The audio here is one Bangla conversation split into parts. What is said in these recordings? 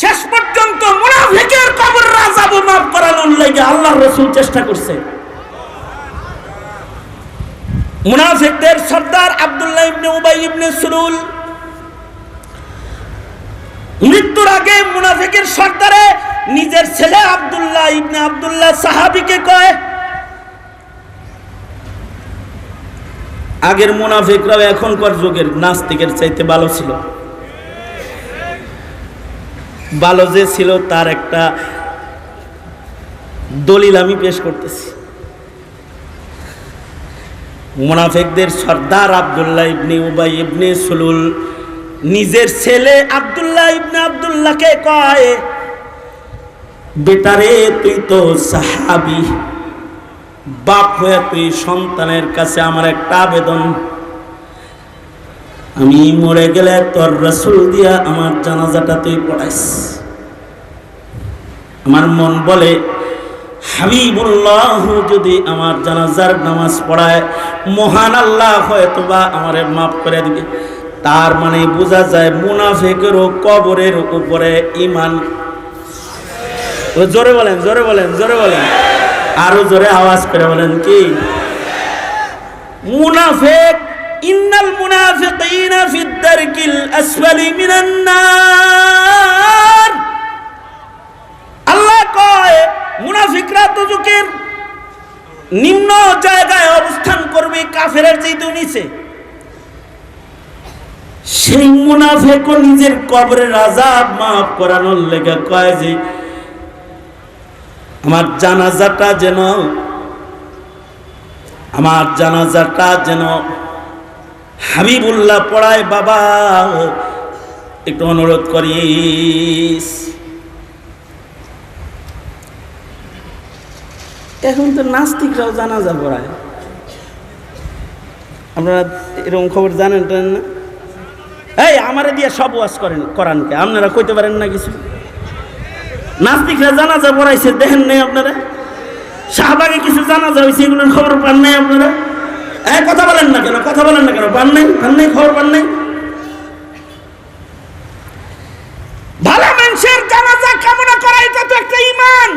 শেষ পর্যন্ত মুনাফিকের কবর রাজাব মাফ করানোর লাগে আল্লাহ রসুল চেষ্টা করছে। মুনাফিকদের সর্দার আব্দুল্লাহ ইবনে উবাই ইবনে সুরুল মৃত্যুর আগে মুনাফিকের সর্দারে নিজের ছেলে আব্দুল্লাহ ইবনে আব্দুল্লাহ সাহাবিকে কয়, আগের মুনাফিকরাও এখনকার যুগের নাস্তিকের চাইতে ভালো ছিল। ভালো যে ছিল তার একটা দলিল আমি পেশ করতেছি। মুনাফিকদের সর্দার আব্দুল্লাহ ইবনে উবাই ইবনে সুলুল নিজের ছেলে আব্দুল্লাহ ইবনে আব্দুল্লাহকে কয়, বেটারে, তুই তো সাহাবি। বাপ হয়ে তুই সন্তানের কাছে আমার একটা আবেদন আমি মরে গেলে তোর রসুল দিয়া আমার জানাজাটা তুই পড়াইস। আমার মন বলে, হাবিবুল্লাহ যদি আমার জানাজার নামাজ পড়ায়, মহান আল্লাহ হয়তো বা আমারে মাফ করে দিবে। তার মানে বোঝা যায় মুনাফেকেরও কবরের উপরে ইমান জোরে বলেন জোরে বলেন জোরে বলেন। আরও জোরে আওয়াজ করে বলেন কি? মুনাফেক ইন্নাল মুনাফিকিনা ফিদ দারকিল আসফালি মিনান নার। আল্লাহ কয়, মুনাফিকরা যুগের নিম্ন জায়গায় অবস্থান করবে, কাফেরের যেহেতু নিচে। সেই মুনাফেকও নিজের কবরের আজাব মাফ করানোর লেগে কয় যে, আমার জানাজাটা যেন, আমার জানাজাটা যেন হাবিবুল্লাহ পড়ায় বাবা, একটু অনুরোধ করিস। এখন তো নাস্তিকরাও জানাজা পড়ায়। আপনারা এরকম খবর জানেন টানেন না? এই, আমারে দিয়ে সব ওয়াজ করেন, করানকে। আপনারা কইতে পারেন না কিছু? নাস্তিকরা জানাজা পড়াইছে, দেখেন নেই আপনারা? শাহবাগে কিছু জানাজা হয়েছে এগুলোর খবর পান নাই আপনারা? এই কথা বলেন না কেন? কথা বলেন না কেন? পান নাই? পান নাই? খবর পান নাই? ভালো মানুষের জানাজা কামনা করা, এটা তো একটা ইমান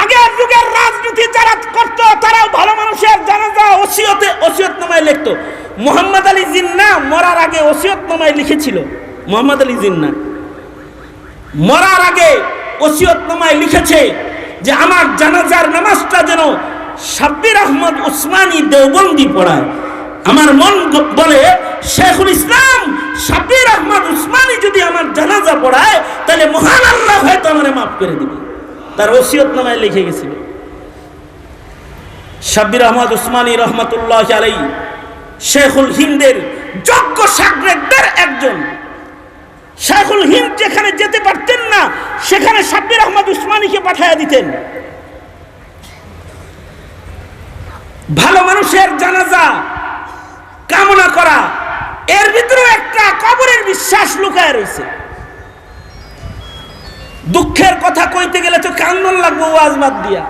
আগের যুগের রাজনীতি যারা করতো, তারাও ভালো মানুষের জানাজা ওসিয়তে ওসিয়ত নামায় লিখতো। মোহাম্মদ আলী জিন্না মরার আগে ওসিয়ত নামায় লিখেছিল। মোহাম্মদ আলী জিন্না মরার আগে ওসিয়ত নামায় লিখেছে যে, আমার জানাজার নামাজটা যেন সাব্বির আহমদ উসমানী দেওবন্দি পড়ায়। আমার মন বলে, শেখুল ইসলাম, সাব্বির আহমদ উসমানী যদি আমার জানাজা পড়ায়, তাহলে মহান আল্লাহ হয়তো আমারে মাফ করে দিবে। তার ওসিয়ত নামায় লিখে গেছিল। সাব্বির আহমদ উসমানী রহমতুল্লাহ আলাই শেখুল হিন্দের যোগ্য সাগ্রেদদের একজন। শেখুল হিন্দ যেখানে যেতে পারতেন না, সেখানে সাব্বির আহমদ উসমানীকে পাঠাইয়া দিতেন। ভালো মানুষের জানাজা, কামনা করা, এর ভিতরে একটা কবরের বিশ্বাস লুকায় রয়েছে। দুঃখের কথা কইতে গেলে তো কান্দন লাগবো, ওয়াজ বাদ দিয়া।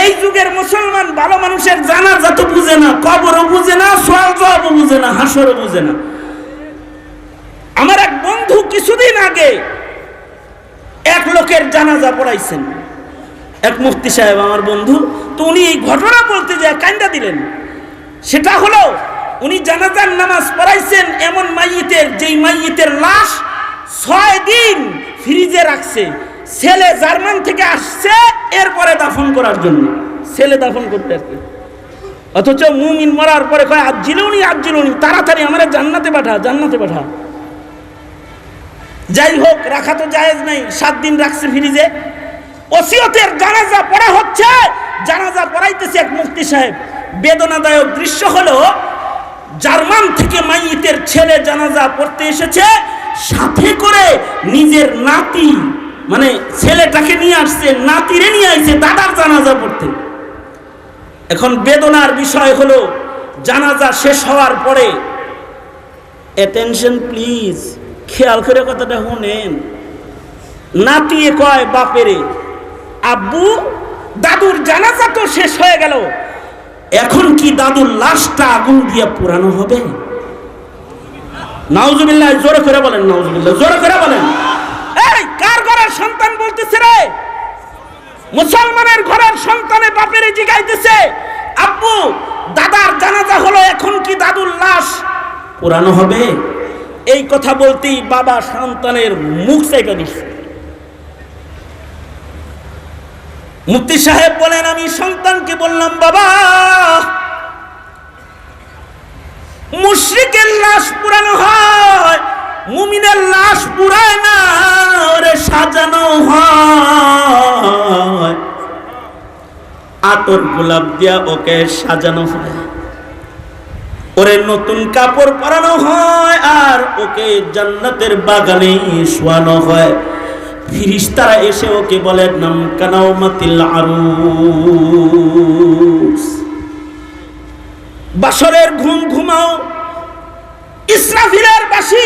এই যুগের মুসলমান ভালো মানুষের জানাজা তো বুঝে না, কবরও বুঝে না, সোয়াল জবাবও বুঝে না, হাসরও বুঝে না। আমার এক বন্ধু কিছুদিন আগে এক লোকের জানাজা পড়াইছেন। এক মুফতি সাহেব, আমার বন্ধু, তো উনি এই ঘটনা বলতে যায়, কান্দা দিলেন। সেটা হলো, উনি জানাজার নামাজ পড়াইছেন এমন মাইয়িতের, যেই মাইয়িতের লাশ ছয় দিন ফ্রিজে রাখছে। ছেলে জার্মান থেকে আসছে এরপরে দাফন করার জন্য। ছেলে দাফন করতে আসছে। অথচ মুমিন মরার পরে কয় আজ জিলুনি তাড়াতাড়ি আমার জান্নাতে পাঠা জান্নাতে পাঠা। যাই হোক, রাখা তো জায়েজ নাই, সাত দিন রাখছে ফ্রিজে। ওসিয়তের জানাজা পড়া হচ্ছে। জানাজা পড়াইতেছে এক মুফতি সাহেব। বেদনাদায়ক দৃশ্য হলো, জার্মান থেকে মাইয়িতের ছেলে জানাজা পড়তে এসেছে, সাথে করে নিজের নাতি মানে ছেলেটাকে নিয়ে আসছে, নাতিরে নিয়ে আসছে দাদার জানাজা পড়তে। এখন বেদনার বিষয় হলো, জানাজা শেষ হওয়ার পরে অ্যাটেনশন প্লিজ খেয়াল করে কথাটা শুনেন। নাতিয়ে কয়, বাপেরে আব্বু, দাদুর জানাজা তো শেষ হয়ে গেল। এখন কি দাদুর লাশটা আগুন দিয়ে পুরানো হবে? নাউজুবিল্লাহ, জোরে করে বলেন, নাউজুবিল্লাহ, জোরে করে বলেন। এই, কার ঘরের সন্তান বলতেছে রে? মুসলমানের ঘরের সন্তানে বাপেরে জিগাইতেছে। আব্বু, দাদার জানাজা হলো, এখন কি দাদুর লাশ পুরানো হবে? এই কথা বলতেই বাবা সন্তানের মুখ চাইপা দিচ্ছে মুফতি সাহেব বলেন, আমি সন্তানকে বললাম, বাবা, মুশ্রিকের লাশ পুরানো হয়, মুমিনের লাশ পুরায় না, ওরে সাজানো হয়। আতর গোলাপ দিয়া ওকে সাজানো হয়। ওরে নতুন কাপড় পরানো হয়, আর ওকে জান্নাতের বাগানে শোয়ানো হয়। ফিরিস্তারা এসে ওকে বলে, নাম কানাও মাতিল আরুস। বাসরের ঘুম ঘুমাও, ইসরাফিলের বাসি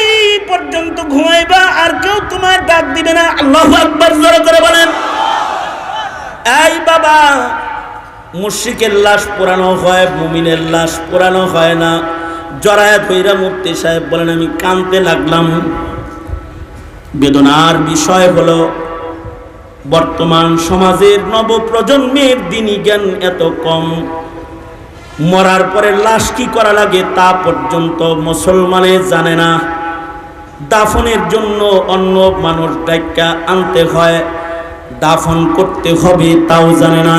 পর্যন্ত ঘুমাইবা, আর কেউ তোমার ডাক দিবে না। আল্লাহ আকবার জোরে করে বলেন, এই বাবা মুশিকের লাশ পোড়ানো হয়, মুমিনের লাশ পোড়ানো হয় না। জরায় ধৈরা মূর্তি সাহেব বলেন, আমি কানতে লাগলাম। বেদনার বিষয় হলো, বর্তমান সমাজের নবপ্রজন্মের দিনই জ্ঞান এত কম। মরার পরে লাশ কি করা লাগে তা পর্যন্ত মুসলমানে জানে না। দাফনের জন্য অন্য মানুষ ডাক্কা আনতে হয়, দাফন করতে হবে তাও জানে না।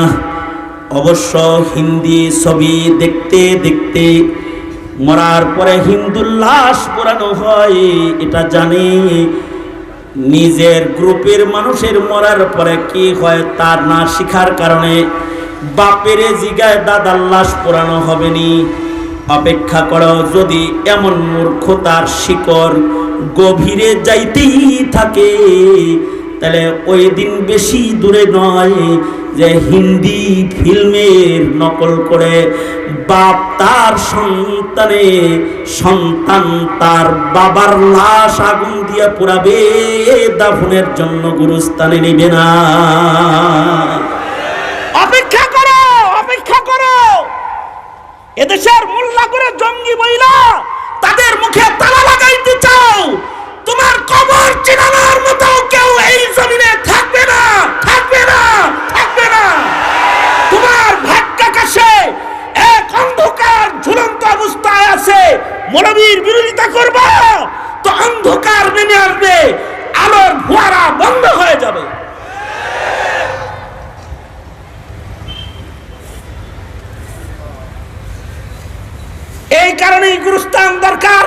অবশ্য হিন্দি ছবি দেখতে দেখতে মরার পরে হিন্দুর লাশ পোড়ানো হয়, এটা জানে। নিজের গ্রুপের মানুষের মরার পরে কি হয় তার না শিখার কারণে বাপেরে জিগায় দাদার লাশ পোড়ানো হবে নি অপেক্ষা করো, যদি এমন মূর্খতার শিকড় গভীরে যাইতেই থাকে, তাহলে ওই দিন বেশি দূরে নয়। যে হিন্দি ফিল্মের নকল করে বাপ তার সন্তানে, সন্তান তার বাবার লাশ আগুন দিয়ে পোড়াবে, দাফনের জন্য গুরুস্থানে নিবে না। অপেক্ষা করো অপেক্ষা করো। এদেশের মোল্লা করে জঙ্গি মহিলা মৌলবীর বিরোধিতা করব, তো অন্ধকার নেমে আসবে, আলোর ফোয়ারা বন্ধ হয়ে যাবে। এই কারণেই গুরুস্থান দরকার।